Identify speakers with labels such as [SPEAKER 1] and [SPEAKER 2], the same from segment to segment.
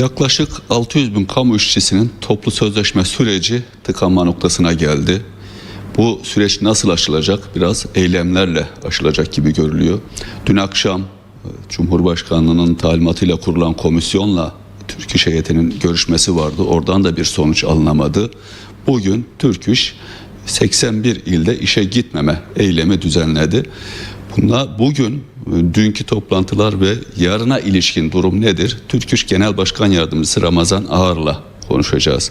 [SPEAKER 1] Yaklaşık 600 bin kamu işçisinin toplu sözleşme süreci tıkanma noktasına geldi. Bu süreç nasıl aşılacak? Biraz eylemlerle aşılacak gibi görülüyor. Dün akşam e, Cumhurbaşkanlığının talimatıyla kurulan komisyonla Türk İş heyetinin görüşmesi vardı. Oradan da bir sonuç alınamadı. Bugün Türk İş 81 ilde işe gitmeme eylemi düzenledi. Buna bugün dünkü toplantılar ve yarına ilişkin durum nedir? Türk İş Genel Başkan Yardımcısı Ramazan Ağar'la konuşacağız.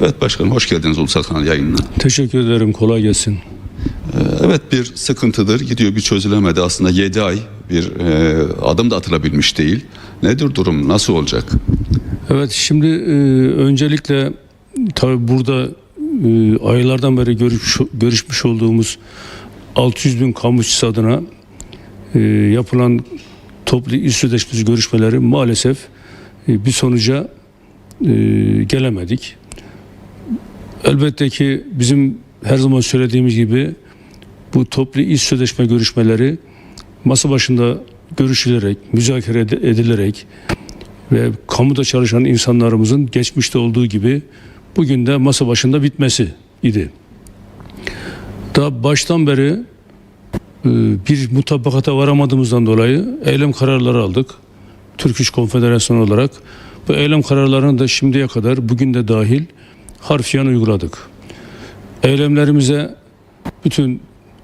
[SPEAKER 1] Evet başkanım hoş geldiniz Ulusal Kanal yayınına.
[SPEAKER 2] Teşekkür ederim. Kolay gelsin.
[SPEAKER 1] Ee, Evet bir sıkıntıdır gidiyor bir çözülemedi aslında 7 ay bir e, adım da atılabilmiş değil. Nedir durum nasıl olacak?
[SPEAKER 2] Evet şimdi e, öncelikle tabi burada e, aylardan beri görüş, görüşmüş olduğumuz 600 bin kamu işçisi adına e, yapılan toplu iş sözleşmesi görüşmeleri maalesef e, bir sonuca e, gelemedik. Elbette ki bizim her zaman söylediğimiz gibi bu toplu iş sözleşme görüşmeleri masa başında görüşülerek, müzakere ed- edilerek ve kamuda çalışan insanlarımızın geçmişte olduğu gibi bugün de masa başında bitmesi idi. Daha baştan beri bir mutabakata varamadığımızdan dolayı eylem kararları aldık. Türk İş Konfederasyonu olarak bu eylem kararlarını da şimdiye kadar bugün de dahil harfiyen uyguladık. Eylemlerimize bütün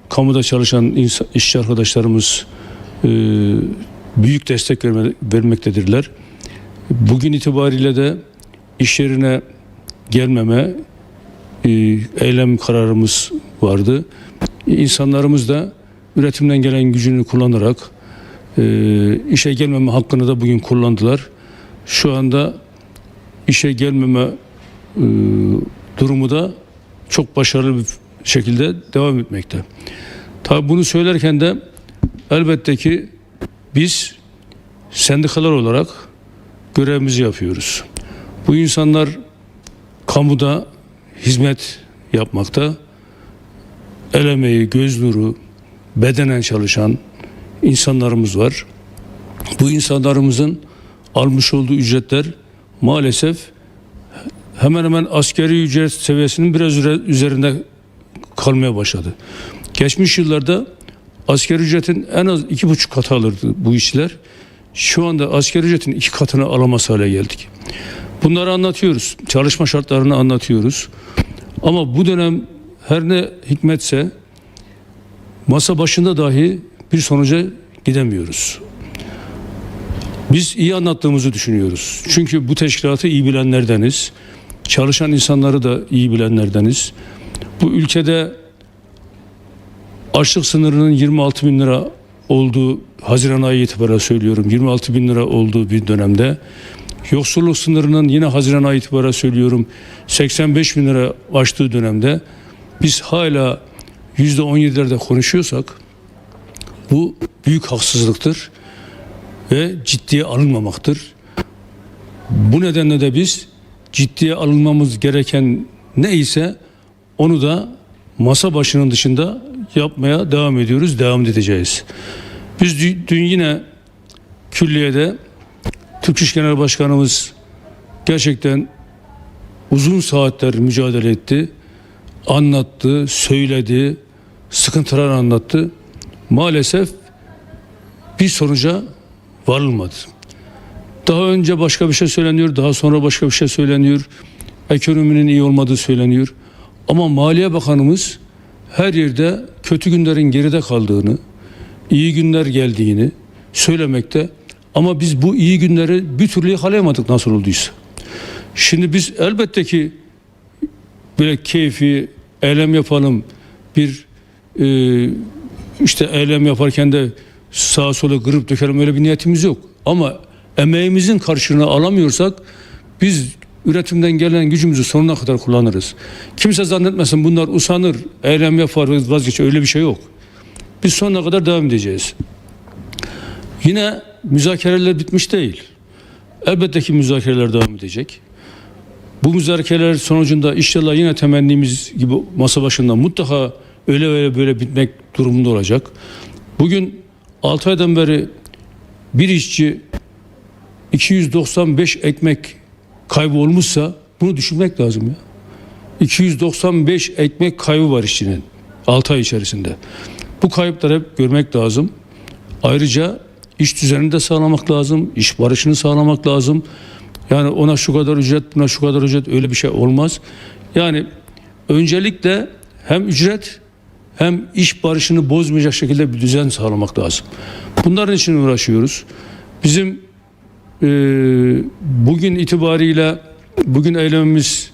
[SPEAKER 2] kamuda çalışan işçi arkadaşlarımız e, büyük destek verme, vermektedirler. Bugün itibariyle de iş yerine gelmeme e, eylem kararımız vardı. İnsanlarımız da üretimden gelen gücünü kullanarak e, işe gelmeme hakkını da bugün kullandılar. Şu anda işe gelmeme e, durumu da çok başarılı bir şekilde devam etmekte. Tabi bunu söylerken de elbette ki biz sendikalar olarak görevimizi yapıyoruz. Bu insanlar kamuda hizmet yapmakta. El emeği, göz nuru, bedenen çalışan insanlarımız var. Bu insanlarımızın almış olduğu ücretler maalesef hemen hemen askeri ücret seviyesinin biraz üzerinde kalmaya başladı. Geçmiş yıllarda asgari ücretin en az iki buçuk katı alırdı bu işçiler. Şu anda asgari ücretin iki katını alamaz hale geldik. Bunları anlatıyoruz. Çalışma şartlarını anlatıyoruz. Ama bu dönem her ne hikmetse masa başında dahi bir sonuca gidemiyoruz. Biz iyi anlattığımızı düşünüyoruz. Çünkü bu teşkilatı iyi bilenlerdeniz. Çalışan insanları da iyi bilenlerdeniz. Bu ülkede açlık sınırının 26 bin lira olduğu Haziran ayı itibariyle söylüyorum 26 bin lira olduğu bir dönemde yoksulluk sınırının yine Haziran ayı itibariyle söylüyorum 85 bin lira aştığı dönemde biz hala %17'lerde konuşuyorsak bu büyük haksızlıktır ve ciddiye alınmamaktır. Bu nedenle de biz ciddiye alınmamız gereken neyse onu da masa başının dışında yapmaya devam ediyoruz, devam edeceğiz. Biz dü- dün yine külliyede Türk İş Genel Başkanımız gerçekten uzun saatler mücadele etti. Anlattı, söyledi, sıkıntılar anlattı. Maalesef bir sonuca varılmadı. Daha önce başka bir şey söyleniyor, daha sonra başka bir şey söyleniyor. Ekonominin iyi olmadığı söyleniyor. Ama Maliye Bakanımız her yerde kötü günlerin geride kaldığını, iyi günler geldiğini söylemekte. Ama biz bu iyi günleri bir türlü yakalayamadık nasıl olduysa. Şimdi biz elbette ki böyle keyfi eylem yapalım bir e, işte eylem yaparken de sağa sola kırıp dökelim öyle bir niyetimiz yok. Ama emeğimizin karşılığını alamıyorsak biz üretimden gelen gücümüzü sonuna kadar kullanırız. Kimse zannetmesin bunlar usanır, eylem yapar vazgeçer öyle bir şey yok. Biz sonuna kadar devam edeceğiz. Yine müzakereler bitmiş değil. Elbette ki müzakereler devam edecek. Bu müzakereler sonucunda inşallah yine temennimiz gibi masa başında mutlaka öyle öyle böyle bitmek durumunda olacak. Bugün 6 aydan beri bir işçi 295 ekmek kaybı olmuşsa bunu düşünmek lazım ya. 295 ekmek kaybı var işçinin 6 ay içerisinde. Bu kayıpları hep görmek lazım. Ayrıca iş düzenini de sağlamak lazım, iş barışını sağlamak lazım. Yani ona şu kadar ücret, buna şu kadar ücret öyle bir şey olmaz. Yani öncelikle hem ücret hem iş barışını bozmayacak şekilde bir düzen sağlamak lazım. Bunların için uğraşıyoruz. Bizim e, bugün itibariyle bugün eylemimiz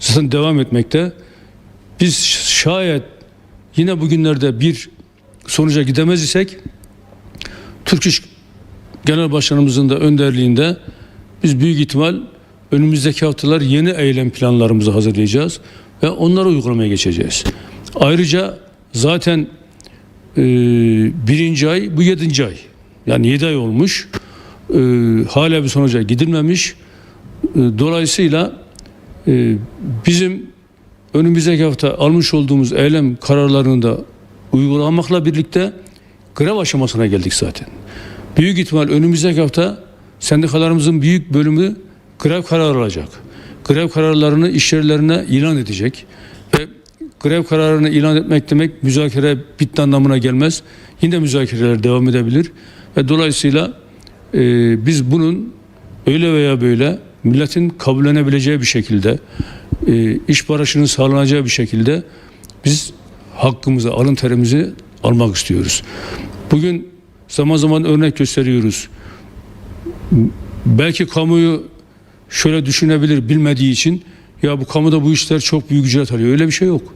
[SPEAKER 2] zaten devam etmekte. Biz şayet yine bugünlerde bir sonuca gidemez isek Türk İş Genel Başkanımızın da önderliğinde biz büyük ihtimal önümüzdeki haftalar yeni eylem planlarımızı hazırlayacağız ve onları uygulamaya geçeceğiz. Ayrıca zaten e, birinci ay bu yedinci ay. Yani yedi ay olmuş. E, hala bir sonuca gidilmemiş. E, dolayısıyla e, bizim önümüzdeki hafta almış olduğumuz eylem kararlarını da uygulamakla birlikte grev aşamasına geldik zaten. Büyük ihtimal önümüzdeki hafta sendikalarımızın büyük bölümü grev kararı alacak. Grev kararlarını iş yerlerine ilan edecek. Grev kararını ilan etmek demek müzakere bitti anlamına gelmez. Yine müzakereler devam edebilir. Ve dolayısıyla e, biz bunun öyle veya böyle milletin kabullenebileceği bir şekilde e, iş barışının sağlanacağı bir şekilde biz hakkımızı, alın terimizi almak istiyoruz. Bugün zaman zaman örnek gösteriyoruz. Belki kamuyu şöyle düşünebilir bilmediği için ya bu kamuda bu işler çok büyük ücret alıyor. Öyle bir şey yok.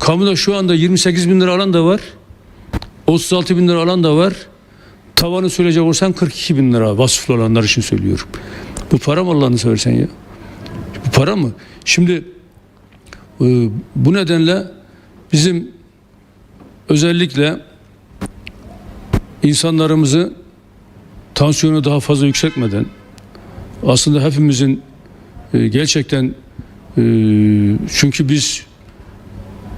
[SPEAKER 2] Kamuda şu anda 28 bin lira alan da var. 36 bin lira alan da var. Tavanı söyleyecek olsan 42 bin lira vasıflı olanlar için söylüyorum. Bu para mı Allah'ını seversen ya? Bu para mı? Şimdi e, bu nedenle bizim özellikle insanlarımızı tansiyonu daha fazla yükseltmeden aslında hepimizin e, gerçekten e, çünkü biz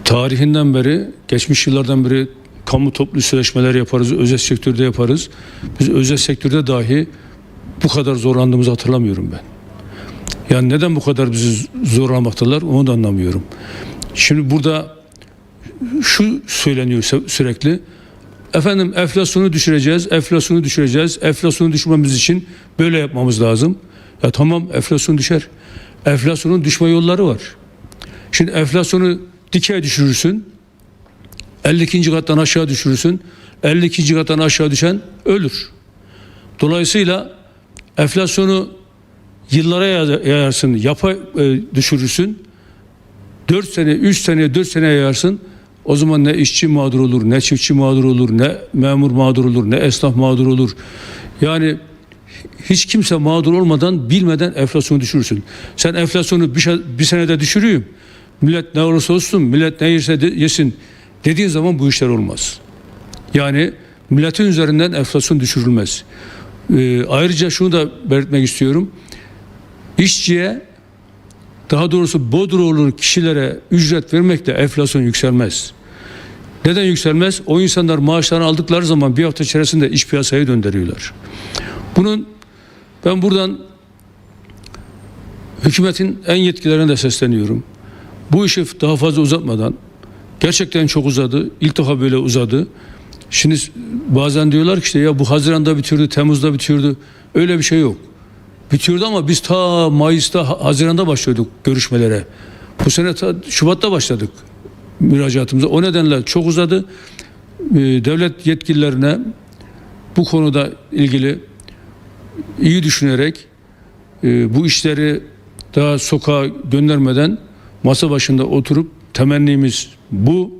[SPEAKER 2] tarihinden beri geçmiş yıllardan beri kamu toplu sözleşmeler yaparız, özel sektörde yaparız. Biz özel sektörde dahi bu kadar zorlandığımızı hatırlamıyorum ben. Yani neden bu kadar bizi zorlamaktalar onu da anlamıyorum. Şimdi burada şu söyleniyor sü- sürekli. Efendim enflasyonu düşüreceğiz, enflasyonu düşüreceğiz. Enflasyonu düşürmemiz için böyle yapmamız lazım. Ya tamam enflasyon düşer. Enflasyonun düşme yolları var. Şimdi enflasyonu dikey düşürürsün. 52. kattan aşağı düşürürsün. 52. kattan aşağı düşen ölür. Dolayısıyla enflasyonu yıllara yay- yayarsın, yapa e, düşürürsün. 4 sene, 3 sene, 4 sene yayarsın. O zaman ne işçi mağdur olur, ne çiftçi mağdur olur, ne memur mağdur olur, ne esnaf mağdur olur. Yani hiç kimse mağdur olmadan, bilmeden enflasyonu düşürürsün. Sen enflasyonu bir, bir senede düşürüyüm. Millet ne olursa olsun, millet ne yerse de yesin dediğin zaman bu işler olmaz. Yani milletin üzerinden enflasyon düşürülmez. Ee, ayrıca şunu da belirtmek istiyorum. İşçiye daha doğrusu bodro olur kişilere ücret vermekle enflasyon yükselmez. Neden yükselmez? O insanlar maaşlarını aldıkları zaman bir hafta içerisinde iş piyasaya döndürüyorlar. Bunun ben buradan hükümetin en yetkilerine de sesleniyorum. Bu işi daha fazla uzatmadan gerçekten çok uzadı. İlk defa böyle uzadı. Şimdi bazen diyorlar ki işte ya bu Haziran'da bitirdi, Temmuz'da bitirdi. Öyle bir şey yok. Bitiyordu ama biz ta Mayıs'ta, Ha- Haziran'da başlıyorduk görüşmelere. Bu sene ta Şubat'ta başladık müracaatımıza. O nedenle çok uzadı. Devlet yetkililerine bu konuda ilgili iyi düşünerek bu işleri daha sokağa göndermeden masa başında oturup temennimiz bu.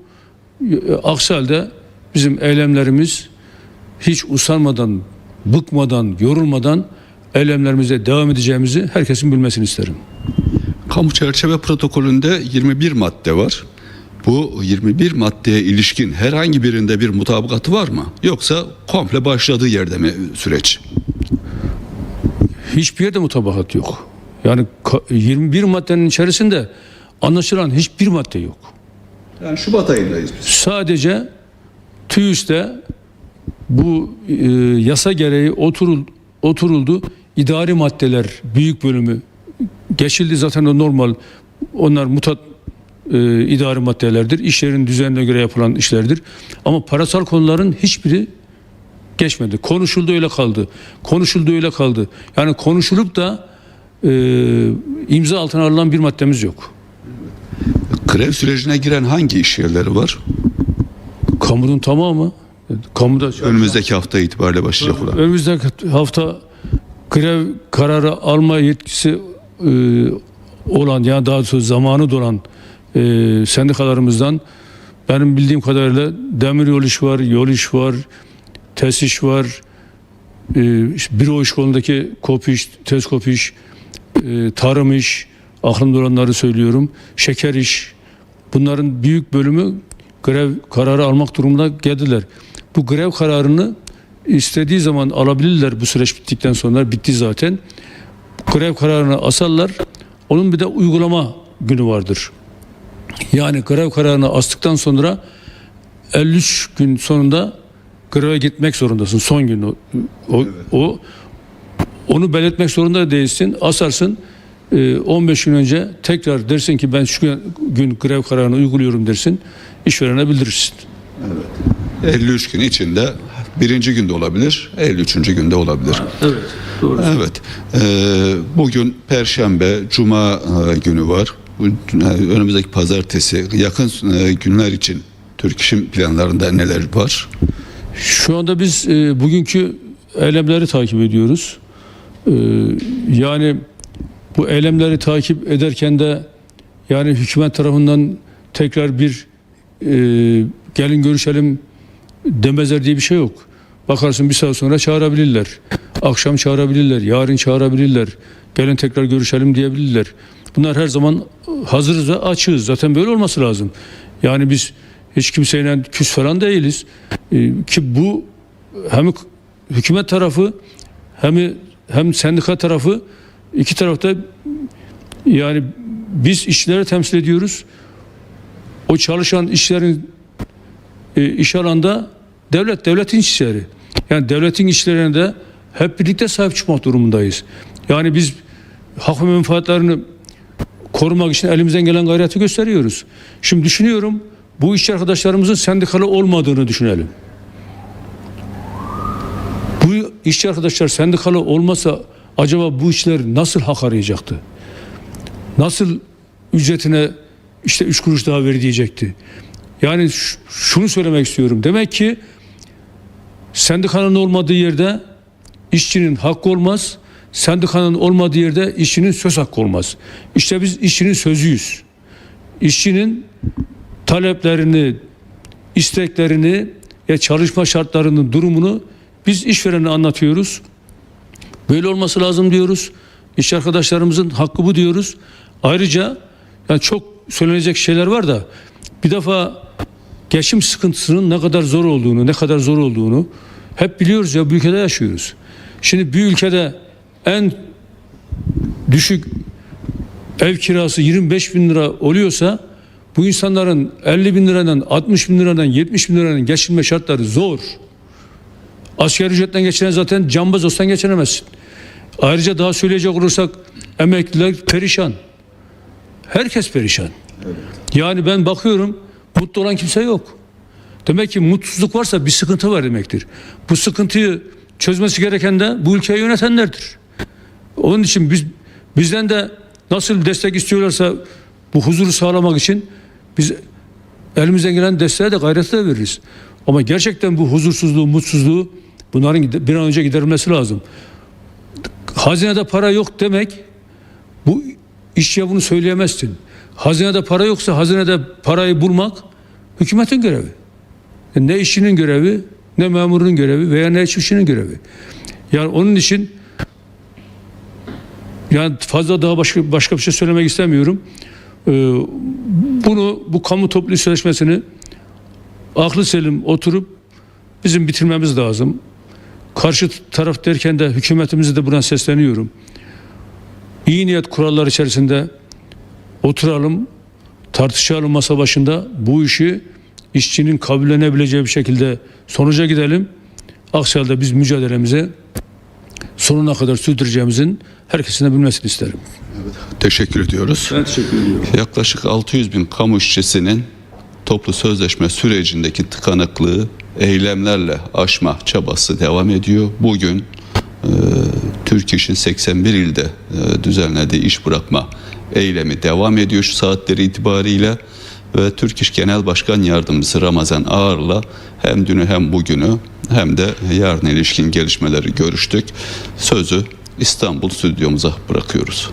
[SPEAKER 2] Aksi halde bizim eylemlerimiz hiç usanmadan, bıkmadan, yorulmadan eylemlerimize devam edeceğimizi herkesin bilmesini isterim.
[SPEAKER 1] Kamu çerçeve protokolünde 21 madde var. Bu 21 maddeye ilişkin herhangi birinde bir mutabakatı var mı? Yoksa komple başladığı yerde mi süreç?
[SPEAKER 2] Hiçbir yerde mutabakat yok. Yani ka- 21 maddenin içerisinde anlaşılan hiçbir madde yok.
[SPEAKER 1] Yani Şubat ayındayız biz.
[SPEAKER 2] Sadece TÜİS'te bu e, yasa gereği oturul, oturuldu. idari maddeler büyük bölümü geçildi zaten o normal onlar mutat e, idari maddelerdir. İşlerin düzenine göre yapılan işlerdir. Ama parasal konuların hiçbiri geçmedi. Konuşuldu öyle kaldı. Konuşuldu öyle kaldı. Yani konuşulup da e, imza altına alınan bir maddemiz yok.
[SPEAKER 1] Grev sürecine giren hangi iş yerleri var?
[SPEAKER 2] Kamunun tamamı kamuda
[SPEAKER 1] Önümüzdeki hafta itibariyle başlayacak olan.
[SPEAKER 2] önümüzdeki hafta grev kararı alma yetkisi e, olan yani daha doğrusu zamanı dolan e, sendikalarımızdan benim bildiğim kadarıyla demir yol iş var, yol iş var, TES iş var, e, işte büro iş kolundaki kop iş, tez kop iş, e, tarım iş, aklımda olanları söylüyorum, şeker iş. Bunların büyük bölümü grev kararı almak durumunda geldiler. Bu grev kararını istediği zaman alabilirler bu süreç bittikten sonra bitti zaten. Grev kararını asarlar. Onun bir de uygulama günü vardır. Yani grev kararını astıktan sonra 53 gün sonunda greve gitmek zorundasın. Son gün o, o, o onu belirtmek zorunda değilsin. Asarsın. Ee, 15 gün önce tekrar dersin ki ben şu gün- grev kararını uyguluyorum dersin. İşverene bildirirsin.
[SPEAKER 1] 53 gün içinde birinci günde olabilir, 53. günde olabilir.
[SPEAKER 2] Evet. Doğru.
[SPEAKER 1] Evet. Ee, bugün Perşembe, Cuma e, günü var. E, Önümüzdeki Pazartesi. Yakın e, günler için Türk İş'in planlarında neler var?
[SPEAKER 2] Şu anda biz e, bugünkü eylemleri takip ediyoruz. E, yani bu eylemleri takip ederken de yani hükümet tarafından tekrar bir e, gelin görüşelim demezler diye bir şey yok. Bakarsın bir saat sonra çağırabilirler. Akşam çağırabilirler. Yarın çağırabilirler. Gelin tekrar görüşelim diyebilirler. Bunlar her zaman hazırız ve açığız. Zaten böyle olması lazım. Yani biz hiç kimseyle küs falan değiliz. Ee, ki bu hem hükümet tarafı hem hem sendika tarafı iki tarafta yani biz işçileri temsil ediyoruz. O çalışan işlerin e, iş alanda devlet devletin işleri. Yani devletin işlerine de hep birlikte sahip çıkmak durumundayız. Yani biz hak ve menfaatlerini korumak için elimizden gelen gayreti gösteriyoruz. Şimdi düşünüyorum bu işçi arkadaşlarımızın sendikalı olmadığını düşünelim. Bu işçi arkadaşlar sendikalı olmasa acaba bu işler nasıl hak arayacaktı? Nasıl ücretine işte üç kuruş daha ver diyecekti? Yani şunu söylemek istiyorum. Demek ki sendikanın olmadığı yerde işçinin hakkı olmaz. Sendikanın olmadığı yerde işçinin söz hakkı olmaz. İşte biz işçinin sözüyüz. İşçinin taleplerini, isteklerini ve çalışma şartlarının durumunu biz işverene anlatıyoruz. Böyle olması lazım diyoruz. İş arkadaşlarımızın hakkı bu diyoruz. Ayrıca yani çok söylenecek şeyler var da bir defa geçim sıkıntısının ne kadar zor olduğunu, ne kadar zor olduğunu hep biliyoruz ya bu ülkede yaşıyoruz. Şimdi bir ülkede en düşük ev kirası 25 bin lira oluyorsa bu insanların 50 bin liradan 60 bin liradan 70 bin liradan geçinme şartları zor. Asgari ücretten geçinen zaten cambaz olsan geçinemezsin. Ayrıca daha söyleyecek olursak emekliler perişan. Herkes perişan. Yani ben bakıyorum mutlu olan kimse yok. Demek ki mutsuzluk varsa bir sıkıntı var demektir. Bu sıkıntıyı çözmesi gereken de bu ülkeyi yönetenlerdir. Onun için biz bizden de nasıl destek istiyorlarsa bu huzuru sağlamak için biz elimizden gelen desteğe de gayreti de veririz. Ama gerçekten bu huzursuzluğu, mutsuzluğu bunların bir an önce giderilmesi lazım. Hazinede para yok demek bu işçiye bunu söyleyemezsin. Hazinede para yoksa hazinede parayı bulmak hükümetin görevi. Ne işçinin görevi, ne memurun görevi veya ne çiftçinin görevi. Yani onun için yani fazla daha başka başka bir şey söylemek istemiyorum. Ee, bunu bu kamu toplu sözleşmesini aklı selim oturup bizim bitirmemiz lazım. Karşı taraf derken de hükümetimize de buradan sesleniyorum. İyi niyet kurallar içerisinde oturalım, tartışalım masa başında bu işi işçinin kabullenebileceği bir şekilde sonuca gidelim. Aksi halde biz mücadelemize sonuna kadar sürdüreceğimizin herkesin de bilmesini isterim.
[SPEAKER 1] Teşekkür ediyoruz.
[SPEAKER 2] Ben teşekkür ediyorum.
[SPEAKER 1] Yaklaşık 600 bin kamu işçisinin toplu sözleşme sürecindeki tıkanıklığı eylemlerle aşma çabası devam ediyor. Bugün e, Türk İş'in 81 ilde e, düzenlediği iş bırakma eylemi devam ediyor şu saatleri itibariyle ve Türk İş Genel Başkan Yardımcısı Ramazan Ağar'la hem dünü hem bugünü hem de yarın ilişkin gelişmeleri görüştük. Sözü İstanbul stüdyomuza bırakıyoruz.